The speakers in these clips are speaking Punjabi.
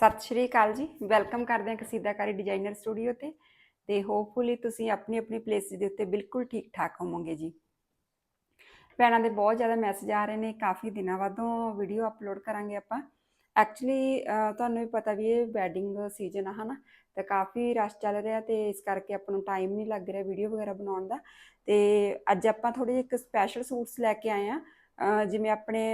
ਸਤਿ ਸ਼੍ਰੀ ਅਕਾਲ ਜੀ। ਵੈਲਕਮ ਕਰਦੇ ਹਾਂ ਕਸੀਦਾਕਾਰੀ ਡਿਜ਼ਾਈਨਰ ਸਟੂਡੀਓ ਤੇ ਤੇ ਹੋਪਫੁਲੀ ਤੁਸੀਂ ਆਪਣੀ ਆਪਣੀ ਪਲੇਸ ਦੇ ਉੱਤੇ ਬਿਲਕੁਲ ਠੀਕ ਠਾਕ ਹੋਵੋਗੇ ਜੀ। ਭੈਣਾਂ ਦੇ ਬਹੁਤ ਜ਼ਿਆਦਾ ਮੈਸੇਜ ਆ ਰਹੇ ਨੇ, ਕਾਫੀ ਦਿਨਾਂ ਬਾਅਦੋਂ ਵੀਡੀਓ ਅਪਲੋਡ ਕਰਾਂਗੇ ਆਪਾਂ। ਐਕਚੁਅਲੀ ਤੁਹਾਨੂੰ ਵੀ ਪਤਾ ਵੀ ਇਹ ਵੈਡਿੰਗ ਸੀਜ਼ਨ ਆ, ਹਨਾ? ਤੇ ਕਾਫੀ ਰਸ਼ ਚੱਲ ਰਿਹਾ ਤੇ ਇਸ ਕਰਕੇ ਆਪਾਂ ਨੂੰ ਟਾਈਮ ਨਹੀਂ ਲੱਗ ਰਿਹਾ ਵੀਡੀਓ ਵਗੈਰਾ ਬਣਾਉਣ ਦਾ। ਤੇ ਅੱਜ ਆਪਾਂ ਥੋੜੇ ਜਿਹੇ ਇੱਕ ਸਪੈਸ਼ਲ ਸੂਟਸ ਲੈ ਕੇ ਆਏ ਆ ਜਿਵੇਂ ਆਪਣੇ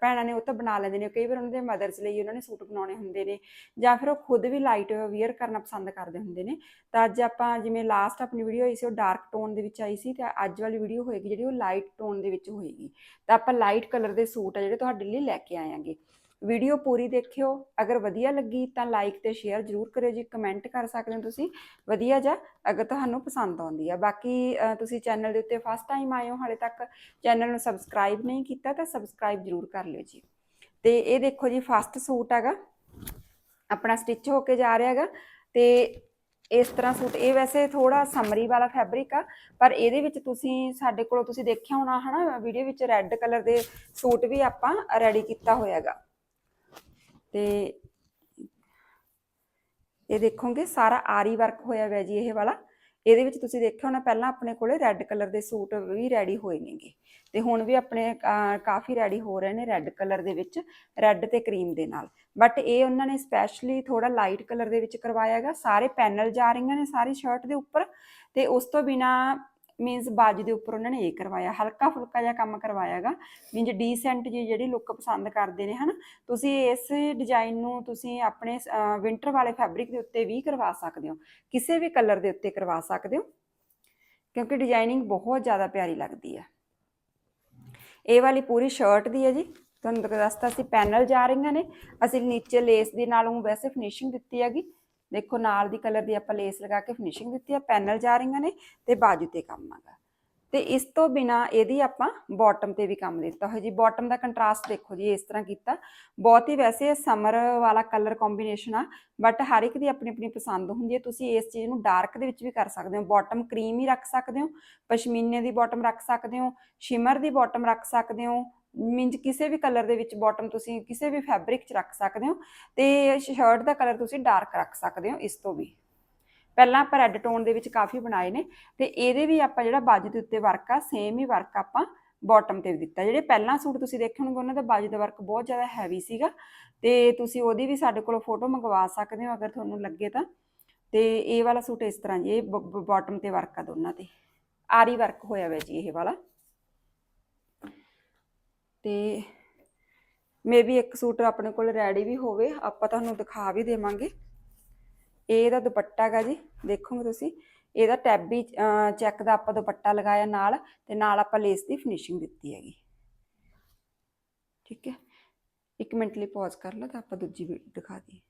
ਭੈਣਾਂ ਨੇ ਉਹ ਤਾਂ ਬਣਾ ਲੈਂਦੇ ਨੇ, ਕਈ ਵਾਰ ਉਹਨਾਂ ਦੇ ਮਦਰਸ ਲਈ ਉਹਨਾਂ ਨੇ ਸੂਟ ਬਣਾਉਣੇ ਹੁੰਦੇ ਨੇ ਜਾਂ ਫਿਰ ਉਹ ਖੁਦ ਵੀ ਲਾਈਟ ਵੇਅਰ ਕਰਨਾ ਪਸੰਦ ਕਰਦੇ ਹੁੰਦੇ ਨੇ। ਤਾਂ ਅੱਜ ਆਪਾਂ ਜਿਵੇਂ ਲਾਸਟ ਆਪਣੀ ਵੀਡੀਓ ਆਈ ਸੀ, ਉਹ ਡਾਰਕ ਟੋਨ ਦੇ ਵਿੱਚ ਆਈ ਸੀ ਤੇ ਅੱਜ ਵਾਲੀ ਵੀਡੀਓ ਹੋਏਗੀ ਜਿਹੜੀ ਉਹ ਲਾਈਟ ਟੋਨ ਦੇ ਵਿੱਚ ਹੋਏਗੀ। ਤਾਂ ਆਪਾਂ ਲਾਈਟ ਕਲਰ ਦੇ ਸੂਟ ਆ ਜਿਹੜੇ ਤੁਹਾਡੇ ਲਈ ਲੈ ਕੇ ਆਵਾਂਗੇ ਵੀਡੀਓ ਪੂਰੀ ਦੇਖਿਓ। ਅਗਰ ਵਧੀਆ ਲੱਗੀ ਤਾਂ ਲਾਈਕ ਤੇ ਸ਼ੇਅਰ ਜ਼ਰੂਰ ਕਰਿਓ ਜੀ। ਕਮੈਂਟ ਕਰ ਸਕਦੇ ਹੋ ਤੁਸੀਂ। ਵਧੀਆ ਜਾਂ ਅਗਰ ਤੁਹਾਨੂੰ ਪਸੰਦ ਆਉਂਦੀ ਆ। ਬਾਕੀ ਤੁਸੀਂ ਚੈਨਲ ਦੇ ਉੱਤੇ ਫਸਟ ਟਾਈਮ ਆਏ ਹੋ ਹਾਲੇ ਤੱਕ ਚੈਨਲ ਨੂੰ ਸਬਸਕ੍ਰਾਈਬ ਨਹੀਂ ਕੀਤਾ ਤਾਂ ਸਬਸਕ੍ਰਾਈਬ ਜ਼ਰੂਰ ਕਰ ਲਿਓ ਜੀ। ਤੇ ਇਹ ਦੇਖੋ ਜੀ ਫਸਟ ਸੂਟ ਹੈਗਾ। ਆਪਣਾ ਸਟਿਚ ਹੋ ਕੇ ਜਾ ਰਿਹਾ ਹੈਗਾ। ਤੇ ਇਸ ਤਰ੍ਹਾਂ ਸੂਟ, ਇਹ ਵੈਸੇ ਥੋੜਾ ਸਮਰੀ ਵਾਲਾ ਫੈਬਰਿਕ ਆ, ਪਰ ਇਹਦੇ ਵਿੱਚ ਤੁਸੀਂ, ਸਾਡੇ ਕੋਲੋਂ ਤੁਸੀਂ ਦੇਖਿਆ ਹੋਣਾ, ਹਨਾ ਵੀਡੀਓ ਵਿੱਚ ਰੈੱਡ ਕਲਰ ਦੇ ਸੂਟ ਵੀ ਆਪਾਂ ਰੈਡੀ ਕੀਤਾ ਹੋਇਆ ਹੈਗਾ। ਤੇ ਇਹ ਦੇਖੋਗੇ, ਸਾਰਾ ਆਰੀ ਵਰਕ ਹੋਇਆ ਹੋਇਆ ਜੀ ਇਹ ਵਾਲਾ। ਇਹਦੇ ਵਿੱਚ ਤੁਸੀਂ ਦੇਖਿਆ ਹੋਣਾ, ਪਹਿਲਾਂ ਆਪਣੇ ਕੋਲੇ ਰੈੱਡ ਕਲਰ ਦੇ ਸੂਟ ਵੀ ਰੈਡੀ ਹੋਏ ਨੇਗੇ। ਤੇ ਹੁਣ ਵੀ ਆਪਣੇ ਕਾਫੀ ਰੈਡੀ ਹੋ ਰਹੇ ਨੇ ਰੈੱਡ ਕਲਰ ਦੇ ਵਿੱਚ ਰੈੱਡ ਤੇ ਕਰੀਮ ਦੇ ਨਾਲ। ਬਟ ਇਹ ਉਹਨਾਂ ਨੇ ਸਪੈਸ਼ਲੀ ਥੋੜਾ ਲਾਈਟ ਕਲਰ ਦੇ ਵਿੱਚ ਕਰਵਾਇਆ ਹੈਗਾ। ਸਾਰੇ ਪੈਨਲ ਜਾ ਰਹੀਆਂ ਨੇ ਸਾਰੀ ਸ਼ਰਟ ਦੇ ਉੱਪਰ। ਤੇ ਉਸ ਤੋਂ ਬਿਨਾ ਮੀਨਸ ਬਾਜੂ ਦੇ ਉੱਪਰ ਉਹਨਾਂ ਨੇ ਇਹ ਕਰਵਾਇਆ, ਹਲਕਾ ਫੁਲਕਾ ਜਿਹਾ ਕੰਮ ਕਰਵਾਇਆ ਹੈਗਾ ਮੀਨਸ ਡੀਸੈਂਟ ਜੀ ਜਿਹੜੀ ਲੁੱਕ ਪਸੰਦ ਕਰਦੇ ਨੇ, ਹਨਾ? ਤੁਸੀਂ ਇਸ ਡਿਜ਼ਾਈਨ ਨੂੰ ਤੁਸੀਂ ਆਪਣੇ ਵਿੰਟਰ ਵਾਲੇ ਫੈਬਰਿਕ ਦੇ ਉੱਤੇ ਵੀ ਕਰਵਾ ਸਕਦੇ ਹੋ, ਕਿਸੇ ਵੀ ਕਲਰ ਦੇ ਉੱਤੇ ਕਰਵਾ ਸਕਦੇ ਹੋ, ਕਿਉਂਕਿ ਡਿਜ਼ਾਈਨਿੰਗ ਬਹੁਤ ਜ਼ਿਆਦਾ ਪਿਆਰੀ ਲੱਗਦੀ ਹੈ। ਇਹ ਵਾਲੀ ਪੂਰੀ ਸ਼ਰਟ ਦੀ ਹੈ ਜੀ, ਤੁਹਾਨੂੰ ਤਾਂ ਦੱਸਤਾ ਸੀ ਪੈਨਲ ਜਾ ਰਹੀਆਂ ਨੇ, ਅਸੀਂ ਨੀਚੇ ਲੇਸ ਦੇ ਨਾਲ ਉਹ ਵੈਸੇ ਫਿਨਿਸ਼ਿੰਗ ਦਿੱਤੀ ਹੈਗੀ ਦੇਖੋ, ਨਾਲ ਦੀ ਕਲਰ ਦੀ ਆਪਾਂ ਲੇਸ ਲਗਾ ਕੇ ਫਿਨਿਸ਼ਿੰਗ ਦਿੱਤੀ ਹੈ ਪੈਨਲ ਜਾ ਰਹੀਆਂ ਨੇ ਤੇ ਬਾਜੂ ਤੇ ਕੰਮ ਹੈਗਾ ਤੇ ਇਸ ਤੋਂ ਬਿਨਾ ਇਹਦੀ ਆਪਾਂ ਬਾਟਮ ਤੇ ਵੀ ਕੰਮ ਦਿੱਤਾ ਹੋਇਆ ਜੀ। ਬਾਟਮ ਦਾ ਕੰਟਰਾਸਟ ਦੇਖੋ ਜੀ, ਇਸ ਤਰ੍ਹਾਂ ਕੀਤਾ। ਬਹੁਤ ਹੀ ਵੈਸੇ ਸਮਰ ਵਾਲਾ ਕਲਰ ਕੰਬੀਨੇਸ਼ਨ ਆ ਬਟ ਹਰ ਇੱਕ ਦੀ ਆਪਣੀ ਆਪਣੀ ਪਸੰਦ ਹੁੰਦੀ ਹੈ। ਤੁਸੀਂ ਇਸ ਚੀਜ਼ ਨੂੰ ਡਾਰਕ ਦੇ ਵਿੱਚ ਵੀ ਕਰ ਸਕਦੇ ਹੋ। ਬਾਟਮ ਕਰੀਮ ਹੀ ਰੱਖ ਸਕਦੇ ਹੋ, ਪਸ਼ਮੀਨੇ ਦੀ ਬਾਟਮ ਰੱਖ ਸਕਦੇ ਹੋ ਸ਼ਿਮਰ ਦੀ ਬਾਟਮ ਰੱਖ ਸਕਦੇ ਹੋ ਮੀਨਸ ਕਿਸੇ ਵੀ ਕਲਰ ਦੇ ਵਿੱਚ ਬਾਟਮ ਤੁਸੀਂ ਕਿਸੇ ਵੀ ਫੈਬਰਿਕ 'ਚ ਰੱਖ ਸਕਦੇ ਹੋ ਤੇ ਸ਼ਰਟ ਦਾ ਕਲਰ ਤੁਸੀਂ ਡਾਰਕ ਰੱਖ ਸਕਦੇ ਹੋ ਇਸ ਤੋਂ ਵੀ। ਪਹਿਲਾਂ ਆਪਾਂ ਰੈੱਡ ਟੋਨ ਦੇ ਵਿੱਚ ਕਾਫੀ ਬਣਾਏ ਨੇ ਤੇ ਇਹਦੇ ਵੀ ਆਪਾਂ ਜਿਹੜਾ ਬਾਜੂ ਦੇ ਉੱਤੇ ਵਰਕ ਆ ਸੇਮ ਹੀ ਵਰਕ ਆਪਾਂ ਬਾਟਮ ਤੇ ਵੀ ਦਿੱਤਾ। ਜਿਹੜੇ ਪਹਿਲਾਂ ਸੂਟ ਤੁਸੀਂ ਦੇਖੇ ਹੋਣਗੇ, ਉਹਨਾਂ ਦਾ ਬਾਜੂ ਦਾ ਵਰਕ ਬਹੁਤ ਜ਼ਿਆਦਾ ਹੈਵੀ ਸੀਗਾ ਤੇ ਤੁਸੀਂ ਉਹਦੀ ਵੀ ਸਾਡੇ ਕੋਲੋਂ ਫੋਟੋ ਮੰਗਵਾ ਸਕਦੇ ਹੋ ਅਗਰ ਤੁਹਾਨੂੰ ਲੱਗੇ ਤਾਂ। ਤੇ ਇਹ ਵਾਲਾ ਸੂਟ ਇਸ ਤਰ੍ਹਾਂ ਜੀ, ਇਹ ਬਾਟਮ ਤੇ ਵਰਕ ਆ ਦੋਨਾਂ ਤੇ। ਆਰੀ ਵਰਕ ਹੋਇਆ ਹੋਇਆ ਜੀ ਇਹ ਵਾਲਾ। ਤੇ ਮੇਬੀ ਇੱਕ ਸੂਟ ਆਪਣੇ ਕੋਲ ਰੈਡੀ ਵੀ ਹੋਵੇ, ਆਪਾਂ ਤੁਹਾਨੂੰ ਦਿਖਾ ਵੀ ਦੇਵਾਂਗੇ। ਇਹ ਇਹਦਾ ਦੁਪੱਟਾ ਹੈਗਾ ਜੀ, ਦੇਖੋਗੇ ਤੁਸੀਂ? ਇਹਦਾ ਟੈਬੀ ਚੈੱਕ ਦਾ ਆਪਾਂ ਦੁਪੱਟਾ ਲਗਾਇਆ ਨਾਲ, ਤੇ ਨਾਲ ਆਪਾਂ ਲੇਸ ਦੀ ਫਿਨਿਸ਼ਿੰਗ ਦਿੱਤੀ ਹੈਗੀ। ਠੀਕ ਹੈ? ਇੱਕ ਮਿੰਟ ਲਈ ਪੌਜ਼ ਕਰ ਲਓ, ਤਾਂ ਆਪਾਂ ਦੂਜੀ ਦਿਖਾ ਦਈਏ।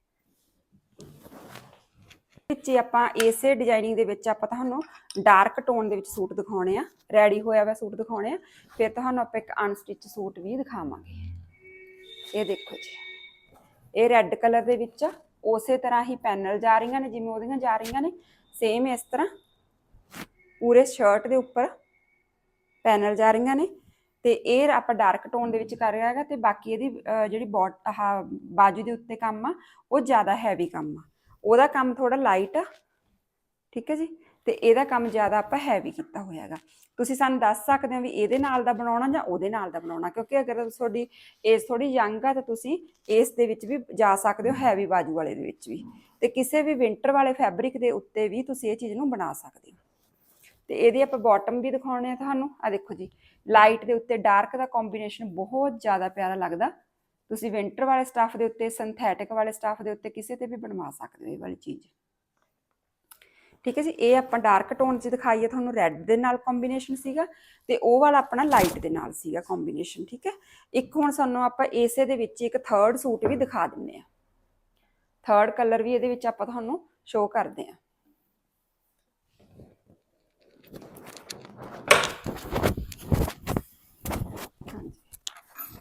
ਵਿੱਚ ਆਪਾਂ ਇਸੇ ਡਿਜ਼ਾਈਨਿੰਗ ਦੇ ਵਿੱਚ ਆਪਾਂ ਤੁਹਾਨੂੰ ਡਾਰਕ ਟੋਨ ਦੇ ਵਿੱਚ ਸੂਟ ਦਿਖਾਉਣੇ ਆ ਰੈਡੀ ਹੋਇਆ ਵਾ ਸੂਟ ਦਿਖਾਉਣੇ ਆ, ਫਿਰ ਤੁਹਾਨੂੰ ਆਪਾਂ ਇੱਕ ਅਨਸਟਿਚ ਸੂਟ ਵੀ ਦਿਖਾਵਾਂਗੇ। ਇਹ ਦੇਖੋ ਜੀ, ਇਹ ਰੈੱਡ ਕਲਰ ਦੇ ਵਿੱਚ ਉਸੇ ਤਰ੍ਹਾਂ ਹੀ ਪੈਨਲ ਜਾ ਰਹੀਆਂ ਨੇ, ਜਿਵੇਂ ਉਹਦੀਆਂ ਜਾ ਰਹੀਆਂ ਨੇ ਸੇਮ ਇਸ ਤਰ੍ਹਾਂ। ਪੂਰੇ ਸ਼ਰਟ ਦੇ ਉੱਪਰ ਪੈਨਲ ਜਾ ਰਹੀਆਂ ਨੇ, ਤੇ ਇਹ ਆਪਾਂ ਡਾਰਕ ਟੋਨ ਦੇ ਵਿੱਚ ਕਰ ਰਿਹਾ ਹੈਗਾ, ਤੇ ਬਾਕੀ ਇਹਦੀ ਜਿਹੜੀ ਬੋਟ ਆਹ, ਬਾਜੂ ਦੇ ਉੱਤੇ ਕੰਮ ਆ, ਉਹ ਜ਼ਿਆਦਾ ਹੈਵੀ ਕੰਮ ਆ। ਉਹਦਾ ਕੰਮ ਥੋੜਾ ਲਾਈਟ ਆ, ਠੀਕ ਹੈ ਜੀ? ਤੇ ਇਹਦਾ ਕੰਮ ਜ਼ਿਆਦਾ ਆਪਾਂ ਹੈਵੀ ਕੀਤਾ ਹੋਇਆ ਤੁਸੀਂ ਸਾਨੂੰ ਦੱਸ ਸਕਦੇ ਹੋ ਵੀ ਇਹਦੇ ਨਾਲ ਦਾ ਬਣਾਉਣਾ ਜਾਂ ਉਹਦੇ ਨਾਲ ਦਾ ਬਣਾਉਣਾ, ਕਿਉਂਕਿ ਅਗਰ ਤੁਹਾਡੀ ਏਜ ਥੋੜੀ ਯੰਗ ਆ ਤਾਂ ਤੁਸੀਂ ਇਸ ਦੇ ਵਿੱਚ ਵੀ ਜਾ ਸਕਦੇ ਹੋ ਹੈਵੀ ਬਾਜੂ ਵਾਲੇ ਦੇ ਵਿੱਚ ਵੀ। ਤੇ ਕਿਸੇ ਵੀ ਵਿੰਟਰ ਵਾਲੇ ਫੈਬਰਿਕ ਦੇ ਉੱਤੇ ਵੀ ਤੁਸੀਂ ਇਹ ਚੀਜ਼ ਨੂੰ ਬਣਾ ਸਕਦੇ ਹੋ। ਤੇ ਇਹਦੀ ਆਪਾਂ ਬਾਟਮ ਵੀ ਦਿਖਾਉਣੇ ਆ ਤੁਹਾਨੂੰ। ਆ ਦੇਖੋ ਜੀ ਲਾਈਟ ਦੇ ਉੱਤੇ ਡਾਰਕ ਦਾ ਕੰਬੀਨੇਸ਼ਨ ਬਹੁਤ ਜ਼ਿਆਦਾ ਪਿਆਰਾ ਲੱਗਦਾ। ਤੁਸੀਂ ਵਿੰਟਰ ਵਾਲੇ ਸਟਾਫ ਦੇ ਉੱਤੇ ਸਿੰਥੈਟਿਕ ਵਾਲੇ ਸਟਾਫ ਦੇ ਉੱਤੇ ਕਿਸੇ ਤੇ ਵੀ ਬਣਵਾ ਸਕਦੇ ਹੋ ਇਹ ਵਾਲੀ ਚੀਜ਼। ਠੀਕ ਹੈ ਜੀ, ਇਹ ਆਪਾਂ ਡਾਰਕ ਟੋਨ 'ਚ ਦਿਖਾਈ ਹੈ ਤੁਹਾਨੂੰ ਰੈੱਡ ਦੇ ਨਾਲ ਕੰਬੀਨੇਸ਼ਨ ਸੀਗਾ ਤੇ ਉਹ ਵਾਲਾ ਆਪਣਾ ਲਾਈਟ ਦੇ ਨਾਲ ਸੀਗਾ ਕੰਬੀਨੇਸ਼ਨ ਠੀਕ ਹੈ। ਇੱਕ ਹੁਣ ਸਾਨੂੰ ਆਪਾਂ ਇਸੇ ਦੇ ਵਿੱਚ ਇੱਕ ਥਰਡ ਸੂਟ ਵੀ ਦਿਖਾ ਦਿੰਨੇ ਆ ਥਰਡ ਕਲਰ ਵੀ ਇਹਦੇ ਵਿੱਚ ਆਪਾਂ ਤੁਹਾਨੂੰ ਸ਼ੋਅ ਕਰਦੇ ਆ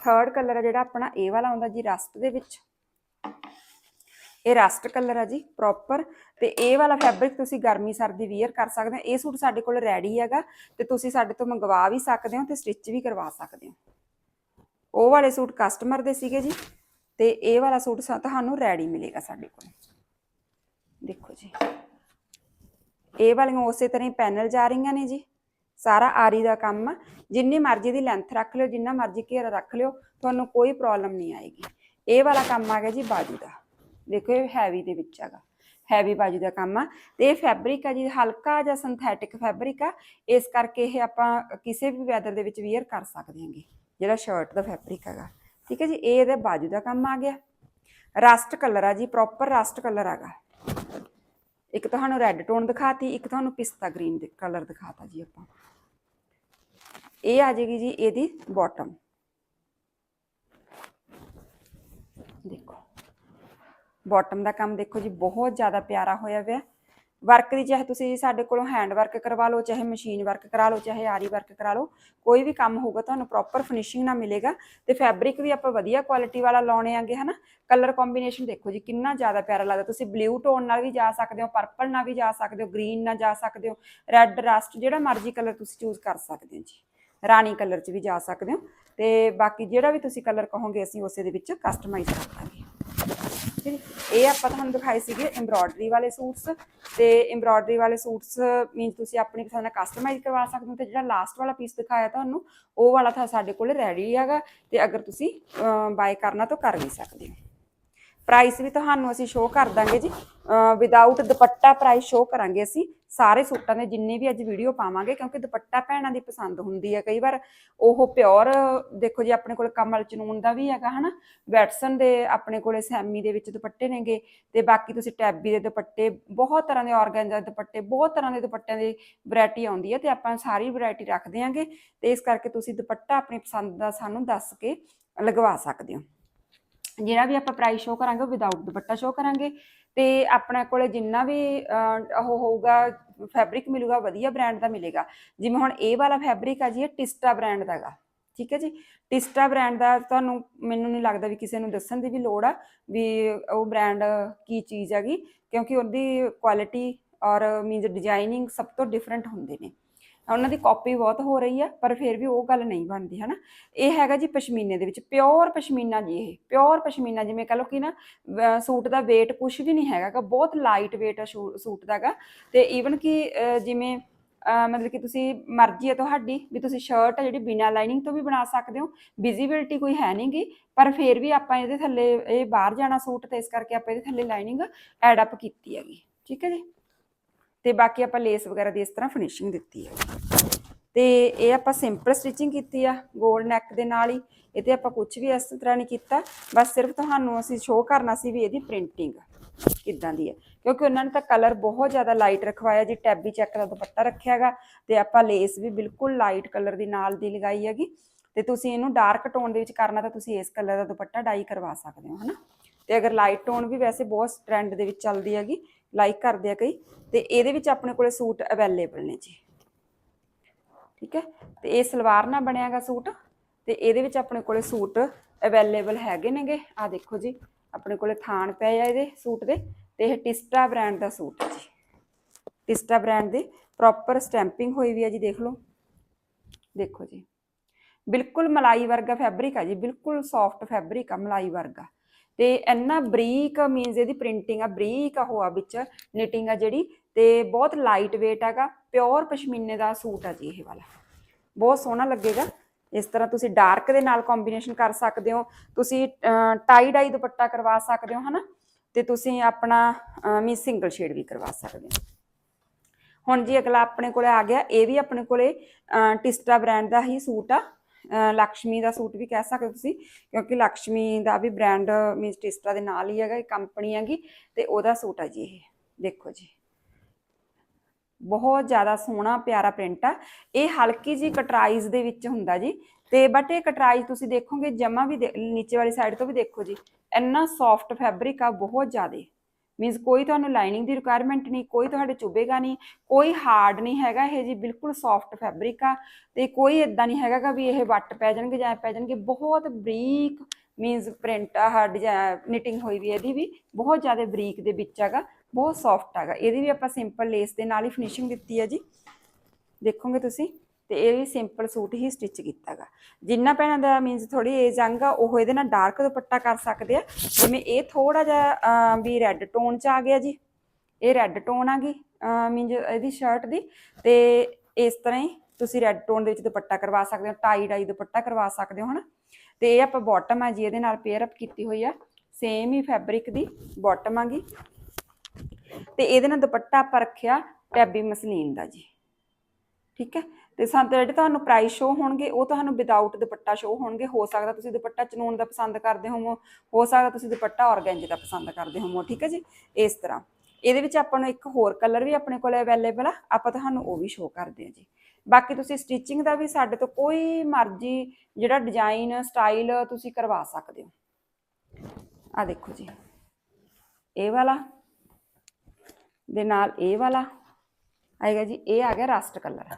ਥਰਡ ਕਲਰ ਹੈ ਜਿਹੜਾ ਆਪਣਾ, ਇਹ ਵਾਲਾ ਆਉਂਦਾ ਜੀ ਰਸਟ ਦੇ ਵਿੱਚ। ਇਹ ਰਸਟ ਕਲਰ ਆ ਜੀ ਪ੍ਰੋਪਰ ਤੇ ਇਹ ਵਾਲਾ ਫੈਬਰਿਕ ਤੁਸੀਂ ਗਰਮੀ ਸਰਦੀ ਵੀਅਰ ਕਰ ਸਕਦੇ ਹੋ। ਇਹ ਸੂਟ ਸਾਡੇ ਕੋਲ ਰੈਡੀ ਹੈਗਾ ਤੇ ਤੁਸੀਂ ਸਾਡੇ ਤੋਂ ਮੰਗਵਾ ਵੀ ਸਕਦੇ ਹੋ ਤੇ ਸਟਿਚ ਵੀ ਕਰਵਾ ਸਕਦੇ ਹੋ। ਉਹ ਵਾਲੇ ਸੂਟ ਕਸਟਮਰ ਦੇ ਸੀਗੇ ਜੀ ਤੇ ਇਹ ਵਾਲਾ ਸੂਟ ਤੁਹਾਨੂੰ ਰੈਡੀ ਮਿਲੇਗਾ ਸਾਡੇ ਕੋਲ। ਦੇਖੋ ਜੀ। ਇਹ ਵਾਲੀਆਂ ਉਸੇ ਤਰ੍ਹਾਂ ਹੀ ਪੈਨਲ ਜਾ ਰਹੀਆਂ ਨੇ ਜੀ। ਸਾਰਾ ਆਰੀ ਦਾ ਕੰਮ ਆ। ਜਿੰਨੀ ਮਰਜ਼ੀ ਦੀ ਲੈਂਥ ਰੱਖ ਲਿਓ, ਜਿੰਨਾ ਮਰਜ਼ੀ ਘੇਰਾ ਰੱਖ ਲਿਓ, ਤੁਹਾਨੂੰ ਕੋਈ ਪ੍ਰੋਬਲਮ ਨਹੀਂ ਆਏਗੀ। ਇਹ ਵਾਲਾ ਕੰਮ ਆ ਗਿਆ ਜੀ ਬਾਜੂ ਦਾ। ਦੇਖੋ ਇਹ ਹੈਵੀ ਦੇ ਵਿੱਚ ਹੈਗਾ। ਹੈਵੀ ਬਾਜੂ ਦਾ ਕੰਮ ਆ। ਤੇ ਇਹ ਫੈਬਰਿਕ ਆ ਜੀ, ਹਲਕਾ ਜਾਂ ਸਿੰਥੈਟਿਕ ਫੈਬਰਿਕ ਆ। ਇਸ ਕਰਕੇ ਇਹ ਆਪਾਂ ਕਿਸੇ ਵੀ ਵੈਦਰ ਦੇ ਵਿੱਚ ਵੇਅਰ ਕਰ ਸਕਦੇ ਹਾਂਗੇ। ਜਿਹੜਾ ਸ਼ਰਟ ਦਾ ਫੈਬਰਿਕ ਹੈਗਾ। ਠੀਕ ਹੈ ਜੀ, ਇਹ ਇਹਦੇ ਬਾਜੂ ਦਾ ਕੰਮ ਆ ਗਿਆ। ਰਸਟ ਕਲਰ ਆ ਜੀ ਪ੍ਰੋਪਰ ਰਸਟ ਕਲਰ ਹੈਗਾ। ਇੱਕ ਤੁਹਾਨੂੰ ਰੈੱਡ ਟੋਨ ਦਿਖਾਤੀ, ਇੱਕ ਤੁਹਾਨੂੰ ਪਿਸਤਾ ਗ੍ਰੀਨ ਦੇ ਕਲਰ ਦਿਖਾਤਾ ਜੀ ਆਪਾਂ। ਇਹ ਆ ਜਾਏਗੀ ਜੀ ਇਹਦੀ ਬਾਟਮ ਦੇਖੋ। ਬਾਟਮ ਦਾ ਕੰਮ ਦੇਖੋ ਜੀ, ਬਹੁਤ ਜ਼ਿਆਦਾ ਪਿਆਰਾ ਹੋਇਆ ਹੋਇਆ ਵਰਕ ਦੀ, ਚਾਹੇ ਤੁਸੀਂ ਸਾਡੇ ਕੋਲੋਂ ਹੈਂਡ ਵਰਕ ਕਰਵਾ ਲਓ, ਚਾਹੇ ਮਸ਼ੀਨ ਵਰਕ ਕਰਾ ਲਓ, ਚਾਹੇ ਆਰੀ ਵਰਕ ਕਰਾ ਲਓ, ਕੋਈ ਵੀ ਕੰਮ ਹੋਊਗਾ, ਤੁਹਾਨੂੰ ਪ੍ਰੋਪਰ ਫਿਨਿਸ਼ਿੰਗ ਨਾਲ ਮਿਲੇਗਾ ਤੇ ਫੈਬਰਿਕ ਵੀ ਆਪਾਂ ਵਧੀਆ ਕੁਆਲਿਟੀ ਵਾਲਾ ਲਾਉਣੇ ਆਂਗੇ, ਹਨਾ? ਕਲਰ ਕੰਬੀਨੇਸ਼ਨ ਦੇਖੋ ਜੀ, ਕਿੰਨਾ ਜ਼ਿਆਦਾ ਪਿਆਰਾ ਲੱਗਦਾ। ਤੁਸੀਂ ਬਲੂ ਟੋਨ ਨਾਲ ਵੀ ਜਾ ਸਕਦੇ ਹੋ ਪਰਪਲ ਨਾਲ ਵੀ ਜਾ ਸਕਦੇ ਹੋ ਗ੍ਰੀਨ ਨਾਲ ਜਾ ਸਕਦੇ ਹੋ ਰੈੱਡ ਰਸਟ ਜਿਹੜਾ ਮਰਜ਼ੀ ਕਲਰ ਤੁਸੀਂ ਚੂਜ਼ ਕਰ ਸਕਦੇ ਹੋ ਜੀ। ਰਾਣੀ ਕਲਰ 'ਚ ਵੀ ਜਾ ਸਕਦੇ ਹੋ ਤੇ ਬਾਕੀ ਜਿਹੜਾ ਵੀ ਤੁਸੀਂ ਕਲਰ ਕਹੋਗੇ, ਅਸੀਂ ਉਸੇ ਦੇ ਵਿੱਚ ਕਸਟਮਾਈਜ਼ ਕਰ ਦਾਂਗੇ। ਹੈ ਜੀ। ਇਹ ਆਪਾਂ ਤੁਹਾਨੂੰ ਦਿਖਾਏ ਸੀਗੇ ਐਮਬ੍ਰੋਇਡਰੀ ਵਾਲੇ ਸੂਟਸ ਤੇ ਐਮਬ੍ਰੋਇਡਰੀ ਵਾਲੇ ਸੂਟਸ ਮੀਨਸ ਤੁਸੀਂ ਆਪਣੀ ਪਸੰਦ ਨਾਲ ਕਸਟਮਾਈਜ਼ ਕਰਵਾ ਸਕਦੇ ਹੋ ਤੇ ਜਿਹੜਾ ਲਾਸਟ ਵਾਲਾ ਪੀਸ ਦਿਖਾਇਆ ਤੁਹਾਨੂੰ, ਉਹ ਵਾਲਾ ਤਾਂ ਸਾਡੇ ਕੋਲ ਰੈਡੀ ਹੈਗਾ ਤੇ ਅਗਰ ਤੁਸੀਂ ਬਾਏ ਕਰਨਾ ਤਾਂ ਕਰ ਵੀ ਸਕਦੇ ਹੋ ਪ੍ਰਾਈਸ ਵੀ ਤੁਹਾਨੂੰ ਅਸੀਂ ਸ਼ੋਅ ਕਰ ਦਾਂਗੇ ਜੀ। ਵਿਦਆਊਟ ਦੁਪੱਟਾ ਪ੍ਰਾਈਸ ਸ਼ੋਅ ਕਰਾਂਗੇ ਅਸੀਂ। ਸਾਰੇ ਸੂਟਾਂ ਦੇ ਜਿੰਨੇ ਵੀ ਅੱਜ ਵੀਡੀਓ ਪਾਵਾਂਗੇ, ਕਿਉਂਕਿ ਦੁਪੱਟਾ ਭੈਣਾਂ ਦੀ ਪਸੰਦ ਹੁੰਦੀ ਹੈ ਕਈ ਵਾਰ। ਉਹ ਪਿਓਰ ਦੇਖੋ ਜੀ, ਆਪਣੇ ਕੋਲ ਕਮਲ ਚਨੂਨ ਦਾ ਵੀ ਹੈਗਾ, ਹਨਾ? ਵੈਟਸਨ ਦੇ ਆਪਣੇ ਕੋਲੇ ਸੈਮੀ ਦੇ ਵਿੱਚ ਦੁਪੱਟੇ ਨੇਗੇ। ਤੇ ਬਾਕੀ ਤੁਸੀਂ ਟੈਬੀ ਦੇ ਦੁਪੱਟੇ, ਬਹੁਤ ਤਰ੍ਹਾਂ ਦੇ ਆਰਗੈਂਜਾ ਦੁਪੱਟੇ, ਬਹੁਤ ਤਰ੍ਹਾਂ ਦੇ ਦੁਪੱਟਿਆਂ ਦੀ ਵੈਰਾਈਟੀ ਆਉਂਦੀ ਹੈ ਤੇ ਆਪਾਂ ਸਾਰੀ ਵੈਰਾਈਟੀ ਰੱਖਦੇ ਆਂਗੇ ਤੇ ਇਸ ਕਰਕੇ ਤੁਸੀਂ ਦੁਪੱਟਾ ਆਪਣੀ ਪਸੰਦ ਦਾ ਸਾਨੂੰ ਦੱਸ ਕੇ ਲਗਵਾ ਸਕਦੇ ਹੋ। ਜਿਹੜਾ ਵੀ ਆਪਾਂ ਪ੍ਰਾਈਸ ਸ਼ੋ ਕਰਾਂਗੇ ਉਹ ਵਿਦਆਊਟ ਦੁਪੱਟਾ ਸ਼ੋ ਕਰਾਂਗੇ ਤੇ ਆਪਣੇ ਕੋਲੇ ਜਿੰਨਾ ਵੀ ਉਹ ਹੋਊਗਾ ਫੈਬਰਿਕ ਮਿਲੂਗਾ, ਵਧੀਆ ਬ੍ਰਾਂਡ ਦਾ ਮਿਲੇਗਾ। ਜਿਵੇਂ ਹੁਣ ਇਹ ਵਾਲਾ ਫੈਬਰਿਕ ਆ ਜੀ, ਇਹ ਟਿਸਟਾ ਬ੍ਰਾਂਡ ਦਾ ਹੈਗਾ ਠੀਕ ਹੈ ਜੀ? ਟਿਸਟਾ ਬ੍ਰਾਂਡ ਦਾ ਤੁਹਾਨੂੰ ਮੈਨੂੰ ਨਹੀਂ ਲੱਗਦਾ ਵੀ ਕਿਸੇ ਨੂੰ ਦੱਸਣ ਦੀ ਵੀ ਲੋੜ ਆ ਵੀ ਉਹ ਬ੍ਰਾਂਡ ਕੀ ਚੀਜ਼ ਹੈਗੀ, ਕਿਉਂਕਿ ਉਹਦੀ ਕੁਆਲਿਟੀ ਔਰ ਮੀਨਸ ਡਿਜ਼ਾਈਨਿੰਗ ਸਭ ਤੋਂ ਡਿਫਰੈਂਟ ਹੁੰਦੇ ਨੇ। ਉਹਨਾਂ ਦੀ ਕਾਪੀ ਬਹੁਤ ਹੋ ਰਹੀ ਆ, ਪਰ ਫਿਰ ਵੀ ਉਹ ਗੱਲ ਨਹੀਂ ਬਣਦੀ, ਹਨਾ? ਇਹ ਹੈਗਾ ਜੀ ਪਸ਼ਮੀਨੇ ਦੇ ਵਿੱਚ ਪਿਓਰ ਪਸ਼ਮੀਨਾ ਜੀ ਇਹ ਪਿਓਰ ਪਸ਼ਮੀਨਾ ਜਿਵੇਂ ਕਹ ਲਓ ਕਿ ਨਾ ਸੂਟ ਦਾ weight ਕੁਝ ਵੀ ਨਹੀਂ ਹੈਗਾ ਬਹੁਤ ਲਾਈਟ weight ਆ ਸ਼ੂ- ਸੂਟ ਦਾਗਾ ਤੇ ਈਵਨ ਕਿ ਜਿਵੇਂ ਮਤਲਬ ਕਿ ਤੁਸੀਂ ਮਰਜ਼ੀ ਹੈ ਤੁਹਾਡੀ, ਵੀ ਤੁਸੀਂ ਸ਼ਰਟ ਆ ਜਿਹੜੀ ਬਿਨਾ ਲਾਈਨਿੰਗ ਤੋਂ ਵੀ ਬਣਾ ਸਕਦੇ ਹੋ ਵਿਜ਼ਿਬਿਲਟੀ ਕੋਈ ਹੈ ਨਹੀਂਗੀ ਪਰ ਫਿਰ ਵੀ ਆਪਾਂ ਇਹਦੇ ਥੱਲੇ, ਇਹ ਬਾਹਰ ਜਾਣਾ ਸੂਟ ਤੇ ਇਸ ਕਰਕੇ ਆਪਾਂ ਇਹਦੇ ਥੱਲੇ ਲਾਈਨਿੰਗ ਐਡ ਅਪ ਕੀਤੀ ਹੈਗੀ, ਠੀਕ ਹੈ ਜੀ? ਤੇ ਬਾਕੀ ਆਪਾਂ ਲੇਸ ਵਗੈਰਾ ਦੀ ਇਸ ਤਰ੍ਹਾਂ ਫਿਨਿਸ਼ਿੰਗ ਦਿੱਤੀ ਹੈ। ਤੇ ਇਹ ਆਪਾਂ ਸਿੰਪਲ ਸਟਿਚਿੰਗ ਕੀਤੀ ਆ ਗੋਲ ਨੈਕ ਦੇ ਨਾਲ ਹੀ। ਇਹ ਤੇ ਆਪਾਂ ਕੁਝ ਵੀ ਇਸ ਤਰ੍ਹਾਂ ਨਹੀਂ ਕੀਤਾ। ਬਸ ਸਿਰਫ ਤੁਹਾਨੂੰ ਅਸੀਂ ਸ਼ੋਅ ਕਰਨਾ ਸੀ ਵੀ ਇਹਦੀ ਪ੍ਰਿੰਟਿੰਗ ਕਿੱਦਾਂ ਦੀ ਹੈ। ਕਿਉਂਕਿ ਉਹਨਾਂ ਨੇ ਤਾਂ ਕਲਰ ਬਹੁਤ ਜ਼ਿਆਦਾ ਲਾਈਟ ਰਖਵਾਇਆ ਜੀ ਟੈਬੀ ਚੈੱਕ ਦਾ ਦੁਪੱਟਾ ਰੱਖਿਆਗਾ ਤੇ ਆਪਾਂ ਲੇਸ ਵੀ ਬਿਲਕੁਲ ਲਾਈਟ ਕਲਰ ਦੀ ਨਾਲ ਦੀ ਲਗਾਈ ਹੈਗੀ। ਤੇ ਤੁਸੀਂ ਇਹਨੂੰ ਡਾਰਕ ਟੋਨ ਦੇ ਵਿੱਚ ਕਰਨਾ ਤਾਂ ਤੁਸੀਂ ਇਸ ਕਲਰ ਦਾ ਦੁਪੱਟਾ ਡਾਈ ਕਰਵਾ ਸਕਦੇ ਹੋ, ਹਨਾ? ਤੇ ਅਗਰ ਲਾਈਟ ਟੋਨ ਵੀ ਵੈਸੇ ਬਹੁਤ ਟ੍ਰੈਂਡ ਦੇ ਵਿੱਚ ਚੱਲਦੀ ਹੈਗੀ ਲਾਈਕ ਕਰਦੇ ਆ ਕਈ ਤੇ ਇਹਦੇ ਵਿੱਚ ਆਪਣੇ ਕੋਲੇ ਸੂਟ ਅਵੇਲੇਬਲ ਨੇ ਜੀ। ਠੀਕ ਹੈ? ਤੇ ਇਹ ਸਲਵਾਰ ਨਾਲ ਬਣਿਆਗਾ ਸੂਟ ਤੇ ਇਹਦੇ ਵਿੱਚ ਆਪਣੇ ਕੋਲੇ ਸੂਟ ਅਵੇਲੇਬਲ ਹੈਗੇ ਨੇਗੇ। ਆ ਦੇਖੋ ਜੀ, ਆਪਣੇ ਕੋਲੇ ਥਾਨ ਪਏ ਆ ਇਹਦੇ ਸੂਟ ਦੇ ਤੇ ਇਹ ਟਿਸਟਾ ਬ੍ਰਾਂਡ ਦਾ ਸੂਟ ਹੈ ਜੀ। ਟਿਸਟਾ ਬ੍ਰਾਂਡ ਦੇ ਪ੍ਰੋਪਰ ਸਟੈਂਪਿੰਗ ਹੋਈ ਵੀ ਹੈ ਜੀ, ਦੇਖ ਲਓ। ਦੇਖੋ ਜੀ। ਬਿਲਕੁਲ ਮਲਾਈ ਵਰਗਾ ਫੈਬਰਿਕ ਆ ਜੀ, ਬਿਲਕੁਲ ਸੌਫਟ ਫੈਬਰਿਕ ਆ, ਮਲਾਈ ਵਰਗਾ। ਤੇ ਇੰਨਾ ਬਰੀਕ ਮੀਨਸ ਇਹਦੀ ਪ੍ਰਿੰਟਿੰਗ ਆ, ਬਰੀਕ ਆ ਹੋਆ ਵਿੱਚ ਨਿਟਿੰਗ ਆ ਜਿਹੜੀ ਤੇ ਬਹੁਤ ਲਾਈਟ weight ਹੈਗਾ ਪਿਓਰ ਪਸ਼ਮੀਨੇ ਦਾ ਸੂਟ ਆ ਜੀ ਇਹ ਵਾਲਾ। ਬਹੁਤ ਸੋਹਣਾ ਲੱਗੇਗਾ। ਇਸ ਤਰ੍ਹਾਂ ਤੁਸੀਂ ਡਾਰਕ ਦੇ ਨਾਲ ਕੰਬੀਨੇਸ਼ਨ ਕਰ ਸਕਦੇ ਹੋ। ਤੁਸੀਂ ਟਾਈ ਡਾਈ ਦੁਪੱਟਾ ਕਰਵਾ ਸਕਦੇ ਹੋ, ਹਨਾ? ਤੇ ਤੁਸੀਂ ਆਪਣਾ ਮੀ ਸਿੰਗਲ ਸ਼ੇਡ ਵੀ ਕਰਵਾ ਸਕਦੇ ਹੋ। ਹੁਣ ਜੀ ਅਗਲਾ ਆਪਣੇ ਕੋਲੇ ਆ ਗਿਆ। ਇਹ ਵੀ ਆਪਣੇ ਕੋਲੇ ਟਿਸਟਾ ਬ੍ਰਾਂਡ ਦਾ ਹੀ ਸੂਟ ਆ। ਲਕਸ਼ਮੀ ਦਾ ਸੂਟ ਵੀ ਕਹਿ ਸਕਦੇ ਤੁਸੀਂ, ਕਿਉਂਕਿ ਲਕਸ਼ਮੀ ਦਾ ਵੀ ਬ੍ਰਾਂਡ ਮੀਨਸ ਟਿਸਟਰਾ ਦੇ ਨਾਲ ਹੀ ਹੈਗਾ, ਇਹ ਕੰਪਨੀ ਹੈਗੀ ਤੇ ਉਹਦਾ ਸੂਟ ਆ ਜੀ ਇਹ, ਦੇਖੋ ਜੀ। ਬਹੁਤ ਜ਼ਿਆਦਾ ਸੋਹਣਾ, ਪਿਆਰਾ ਪ੍ਰਿੰਟ ਆ। ਇਹ ਹਲਕੀ ਜੀ ਕਟਰਾਈਜ਼ ਦੇ ਵਿੱਚ ਹੁੰਦਾ ਜੀ, ਤੇ ਬਟ ਇਹ ਕਟਰਾਈਜ਼ ਤੁਸੀਂ ਦੇਖੋਗੇ, ਜਮਾ ਵੀ ਨੀਚੇ ਵਾਲੀ ਸਾਈਡ ਤੋਂ ਵੀ ਦੇਖੋ ਜੀ, ਇੰਨਾ ਸੌਫਟ ਫੈਬਰਿਕ ਆ, ਬਹੁਤ ਜ਼ਿਆਦਾ। ਮੀਨਸ ਕੋਈ ਤੁਹਾਨੂੰ ਲਾਈਨਿੰਗ ਦੀ ਰਿਕੁਆਇਰਮੈਂਟ ਨਹੀਂ, ਕੋਈ ਤੁਹਾਡੇ ਚੁੱਭੇਗਾ ਨਹੀਂ, ਕੋਈ ਹਾਰਡ ਨਹੀਂ ਹੈਗਾ ਇਹ ਜੀ, ਬਿਲਕੁਲ ਸੌਫਟ ਫੈਬਰਿਕ ਆ ਤੇ ਕੋਈ ਇਦਾਂ ਨਹੀਂ ਹੈਗਾ ਗਾ ਵੀ ਇਹ ਵੱਟ ਪੈ ਜਾਣਗੇ ਜਾਂ ਪੈ ਜਾਣਗੇ। ਬਹੁਤ ਬਰੀਕ ਮੀਨਸ ਪ੍ਰਿੰਟ ਆ ਡਿਜ਼ਾਈਨ ਨਿਟਿੰਗ ਹੋਈ ਵੀ ਇਹਦੀ ਵੀ, ਬਹੁਤ ਜ਼ਿਆਦਾ ਬਰੀਕ ਦੇ ਵਿੱਚ ਹੈਗਾ, ਬਹੁਤ ਸੌਫਟ ਹੈਗਾ। ਇਹਦੀ ਵੀ ਆਪਾਂ ਸਿੰਪਲ ਲੇਸ ਦੇ ਨਾਲ ਹੀ ਫਿਨਿਸ਼ਿੰਗ ਦਿੱਤੀ ਹੈ ਜੀ। ਦੇਖੋਗੇ ਤੁਸੀਂ। ਤੇ ਇਹ ਵੀ ਸਿੰਪਲ ਸੂਟ ਹੀ ਸਟਿਚ ਕੀਤਾਗਾ ਜਿੰਨਾ ਭੈਣਾਂ ਦਾ ਮੀਨਸ ਥੋੜੀ ਏਜ ਅੰਗ ਆ, ਉਹ ਇਹਦੇ ਨਾਲ ਡਾਰਕ ਦੁਪੱਟਾ ਕਰ ਸਕਦੇ ਆ। ਜਿਵੇਂ ਇਹ ਥੋੜਾ ਜਿਹਾ ਵੀ ਰੈੱਡ ਟੋਨ ਚ ਆ ਗਿਆ ਜੀ। ਇਹ ਰੈੱਡ ਟੋਨ ਆ ਗਈ ਮੀਨਸ ਇਹਦੀ ਸ਼ਰਟ ਦੀ। ਤੇ ਇਸ ਤਰ੍ਹਾਂ ਹੀ ਤੁਸੀਂ ਰੈੱਡ ਟੋਨ ਦੇ ਵਿੱਚ ਦੁਪੱਟਾ ਕਰਵਾ ਸਕਦੇ ਹੋ ਟਾਈ ਡਾਈ ਦੁਪੱਟਾ ਕਰਵਾ ਸਕਦੇ ਹੋ, ਹਨਾ। ਤੇ ਇਹ ਆਪਾਂ ਬਾਟਮ ਆ ਜੀ, ਇਹਦੇ ਨਾਲ ਪੇਅਰ ਅਪ ਕੀਤੀ ਹੋਈ ਆ। ਸੇਮ ਹੀ ਫੈਬਰਿਕ ਦੀ ਬਾਟਮ ਆ ਗਈ। ਤੇ ਇਹਦੇ ਨਾਲ ਦੁਪੱਟਾ ਆਪਾਂ ਰੱਖਿਆ ਟੈਬੀ ਮਸਲੀਨ ਦਾ ਜੀ। ਠੀਕ ਹੈ? ਤੇ ਸਾਨੂੰ ਜਿਹੜੇ ਤੁਹਾਨੂੰ ਪ੍ਰਾਈਸ ਸ਼ੋ ਹੋਣਗੇ, ਉਹ ਤੁਹਾਨੂੰ ਵਿਦਆਊਟ ਦੁਪੱਟਾ ਸ਼ੋ ਹੋਣਗੇ। ਹੋ ਸਕਦਾ ਤੁਸੀਂ ਦੁਪੱਟਾ ਚਨੂਨ ਦਾ ਪਸੰਦ ਕਰਦੇ ਹੋਵੋ, ਹੋ ਸਕਦਾ ਤੁਸੀਂ ਦੁਪੱਟਾ ਔਰਗੈਂਜ ਦਾ ਪਸੰਦ ਕਰਦੇ ਹੋਵੋ, ਠੀਕ ਹੈ ਜੀ? ਇਸ ਤਰ੍ਹਾਂ। ਇਹਦੇ ਵਿੱਚ ਆਪਾਂ ਨੂੰ ਇੱਕ ਹੋਰ ਕਲਰ ਵੀ ਆਪਣੇ ਕੋਲ ਅਵੇਲੇਬਲ ਆ, ਆਪਾਂ ਤੁਹਾਨੂੰ ਉਹ ਵੀ ਸ਼ੋ ਕਰਦੇ ਹਾਂ ਜੀ। ਬਾਕੀ ਤੁਸੀਂ ਸਟਿਚਿੰਗ ਦਾ ਵੀ ਸਾਡੇ ਤੋਂ ਕੋਈ ਮਰਜ਼ੀ ਜਿਹੜਾ ਡਿਜ਼ਾਈਨ ਸਟਾਈਲ ਤੁਸੀਂ ਕਰਵਾ ਸਕਦੇ ਹੋ। ਆ ਦੇਖੋ ਜੀ। ਇਹ ਵਾਲਾ ਦੇ ਨਾਲ ਇਹ ਵਾਲਾ, ਆਏਗਾ ਜੀ, ਇਹ ਆ ਗਿਆ ਰਸਟ ਕਲਰ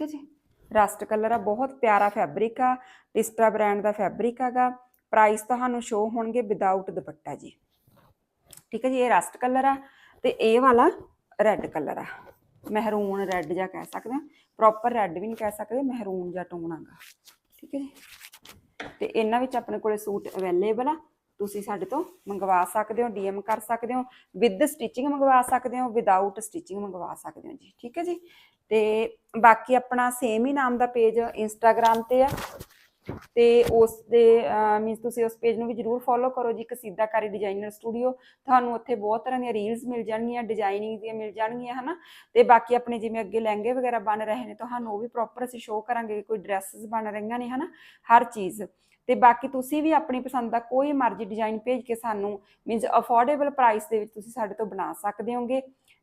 ਠੀਕ ਹੈ ਜੀ। ਰਸਟ ਕਲਰ ਆ, ਬਹੁਤ ਪਿਆਰਾ ਫੈਬਰਿਕ ਆ ਟਿਸਟਾ ਬ੍ਰਾਂਡ ਦਾ ਫੈਬਰਿਕ ਹੈਗਾ। ਪ੍ਰਾਈਸ ਤੁਹਾਨੂੰ ਸ਼ੋ ਹੋਣਗੇ ਵਿਦਆਊਟ ਦੁਪੱਟਾ ਜੀ। ਠੀਕ ਹੈ ਜੀ, ਇਹ ਰਸਟ ਕਲਰ ਆ ਤੇ ਇਹ ਵਾਲਾ ਰੈੱਡ ਕਲਰ ਆ। ਮਹਿਰੂਨ ਰੈੱਡ ਜਾਂ ਕਹਿ ਸਕਦੇ ਆ ਪ੍ਰੋਪਰ ਰੈੱਡ ਵੀ ਨਹੀਂ ਕਹਿ ਸਕਦੇ ਮਹਿਰੂਨ ਜਾਂ ਟੋਨ ਆਗਾ ਠੀਕ ਹੈ ਜੀ। ਤੇ ਇਹਨਾਂ ਵਿੱਚ ਆਪਣੇ ਕੋਲੇ ਸੂਟ ਅਵੇਲੇਬਲ ਆ। ਤੁਸੀਂ ਸਾਡੇ ਤੋਂ ਮੰਗਵਾ ਸਕਦੇ ਹੋ ਡੀਐਮ ਕਰ ਸਕਦੇ ਹੋ ਵਿਦ ਸਟਿਚਿੰਗ ਮੰਗਵਾ ਸਕਦੇ ਹੋ ਵਿਦਆਊਟ ਸਟਿਚਿੰਗ ਮੰਗਵਾ ਸਕਦੇ ਹੋ ਜੀ, ਠੀਕ ਹੈ ਜੀ? ਤੇ ਬਾਕੀ ਆਪਣਾ ਸੇਮ ਹੀ ਨਾਮ ਦਾ ਪੇਜ ਇੰਸਟਾਗ੍ਰam ਤੇ ਆ ਤੇ ਉਸ ਦੇ ਮੀਨਸ ਤੁਸੀਂ ਉਸ ਪੇਜ ਨੂੰ ਵੀ ਜਰੂਰ ਫੋਲੋ ਕਰੋ ਜੀ ਕਸੀਦਾਕਾਰੀ ਡਿਜ਼ਾਈਨਰ ਸਟੂਡੀਓ ਤੁਹਾਨੂੰ ਉੱਥੇ ਬਹੁਤ ਤਰ੍ਹਾਂ ਦੀਆਂ ਰੀਲਸ ਮਿਲ ਜਾਣਗੀਆਂ ਡਿਜ਼ਾਈਨਿੰਗ ਦੀਆਂ ਮਿਲ ਜਾਣਗੀਆਂ, ਹਨਾ? ਤੇ ਬਾਕੀ ਆਪਣੇ ਜਿਵੇਂ ਅੱਗੇ ਲਹਿੰਗੇ ਵਗੈਰਾ ਬਣ ਰਹੇ ਨੇ, ਤੁਹਾਨੂੰ ਉਹ ਵੀ ਪ੍ਰੋਪਰ ਅਸੀਂ ਸ਼ੋਅ ਕਰਾਂਗੇ, ਕੋਈ ਡਰੈਸਸ ਬਣ ਰਹੀਆਂ ਨੇ, ਹਨਾ? ਹਰ ਚੀਜ਼। ਤੇ ਬਾਕੀ ਤੁਸੀਂ ਵੀ ਆਪਣੀ ਪਸੰਦ ਦਾ ਕੋਈ ਮਰਜ਼ੀ ਡਿਜ਼ਾਈਨ ਭੇਜ ਕੇ ਸਾਨੂੰ ਮੀਨਸ ਅਫੋਰਡੇਬਲ ਪ੍ਰਾਈਸ ਦੇ ਵਿੱਚ ਤੁਸੀਂ ਸਾਡੇ ਤੋਂ ਬਣਾ ਸਕਦੇ ਹੋਗੇ।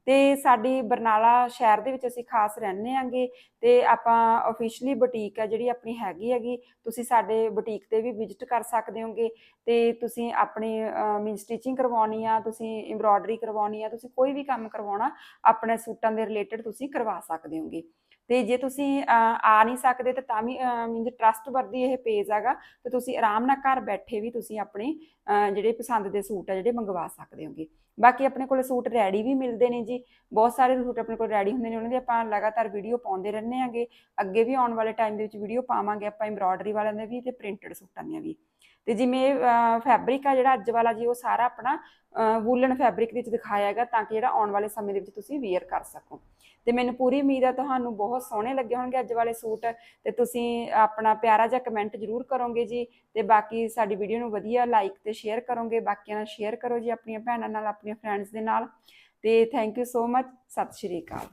ਤੇ ਸਾਡੀ ਬਰਨਾਲਾ ਸ਼ਹਿਰ ਦੇ ਵਿੱਚ ਅਸੀਂ ਖਾਸ ਰਹਿੰਦੇ ਆਂਗੇ ਤੇ ਆਪਾਂ ਅਫੀਸ਼ੀਅਲੀ ਬੁਟੀਕ ਹੈ ਜਿਹੜੀ ਆਪਣੀ ਹੈਗੀ ਹੈਗੀ, ਤੁਸੀਂ ਸਾਡੇ ਬੁਟੀਕ ਤੇ ਵੀ ਵਿਜ਼ਿਟ ਕਰ ਸਕਦੇ ਹੋਗੇ। ਤੇ ਤੁਸੀਂ ਆਪਣੀ ਮੀਨ ਸਟਿਚਿੰਗ ਕਰਵਾਉਣੀ ਆ, ਤੁਸੀਂ ਐਮਬ੍ਰੋਇਡਰੀ ਕਰਵਾਉਣੀ ਆ, ਤੁਸੀਂ ਕੋਈ ਵੀ ਕੰਮ ਕਰਵਾਉਣਾ, ਆਪਣੇ ਸੂਟਾਂ ਦੇ ਰਿਲੇਟਡ ਤੁਸੀਂ ਕਰਵਾ ਸਕਦੇ ਹੋਗੇ। ਤੇ ਜੇ ਤੁਸੀਂ ਆ ਨਹੀਂ ਸਕਦੇ ਤਾਂ ਤਾਂ ਵੀ ਮੀਨਸ ਟਰਸਟ ਵਰਦੀ ਇਹ ਪੇਜ ਹੈਗਾ, ਤੇ ਤੁਸੀਂ ਆਰਾਮ ਨਾਲ ਘਰ ਬੈਠੇ ਵੀ ਤੁਸੀਂ ਆਪਣੇ ਜਿਹੜੇ ਪਸੰਦ ਦੇ ਸੂਟ ਆ ਜਿਹੜੇ ਮੰਗਵਾ ਸਕਦੇ ਹੋਗੇ। ਬਾਕੀ ਆਪਣੇ ਕੋਲੇ ਸੂਟ ਰੈਡੀ ਵੀ ਮਿਲਦੇ ਨੇ ਜੀ। ਬਹੁਤ ਸਾਰੇ ਸੂਟ ਆਪਣੇ ਕੋਲ ਰੈਡੀ ਹੁੰਦੇ ਨੇ, ਉਹਨਾਂ ਦੀ ਆਪਾਂ ਲਗਾਤਾਰ ਵੀਡੀਓ ਪਾਉਂਦੇ ਰਹਿੰਦੇ ਆਂਗੇ। ਅੱਗੇ ਵੀ ਆਉਣ ਵਾਲੇ ਟਾਈਮ ਦੇ ਵਿੱਚ ਵੀਡੀਓ ਪਾਵਾਂਗੇ ਆਪਾਂ ਐਮਬ੍ਰੋਇਡਰੀ ਵਾਲਿਆਂ ਦੇ ਵੀ ਤੇ ਪ੍ਰਿੰਟਡ ਸੂਟਾਂ ਦੀਆਂ ਵੀ। ਤੇ ਜਿਵੇਂ ਫੈਬਰਿਕ ਆ ਜਿਹੜਾ ਅੱਜ ਵਾਲਾ ਜੀ, ਉਹ ਸਾਰਾ ਆਪਣਾ ਵੂਲਨ ਫੈਬਰਿਕ ਵਿੱਚ ਦਿਖਾਇਆ ਹੈਗਾ ਤਾਂ ਕਿ ਜਿਹੜਾ ਆਉਣ ਵਾਲੇ ਸਮੇਂ ਦੇ ਵਿੱਚ ਤੁਸੀਂ ਵੇਅਰ ਕਰ ਸਕੋ। ਤੇ ਮੈਨੂੰ ਪੂਰੀ ਉਮੀਦ ਆ ਤੁਹਾਨੂੰ ਬਹੁਤ ਸੋਹਣੇ ਲੱਗੇ ਹੋਣਗੇ ਅੱਜ ਵਾਲੇ ਸੂਟ। ਤੇ ਤੁਸੀਂ ਆਪਣਾ ਪਿਆਰਾ ਜਿਹਾ ਕਮੈਂਟ ਜ਼ਰੂਰ ਕਰੋਗੇ ਜੀ। ਤੇ ਬਾਕੀ ਸਾਡੀ ਵੀਡੀਓ ਨੂੰ ਵਧੀਆ ਲਾਈਕ ਤੇ ਸ਼ੇਅਰ ਕਰੋਗੇ। ਬਾਕੀਆਂ ਨਾਲ ਸ਼ੇਅਰ ਕਰੋ ਜੀ ਆਪਣੀਆਂ ਭੈਣਾਂ ਨਾਲ ਆਪਣੀਆਂ ਫਰੈਂਡਸ ਦੇ ਨਾਲ। ਤੇ ਥੈਂਕ ਯੂ ਸੋ ਮਚ ਸਤਿ ਸ਼੍ਰੀ ਅਕਾਲ।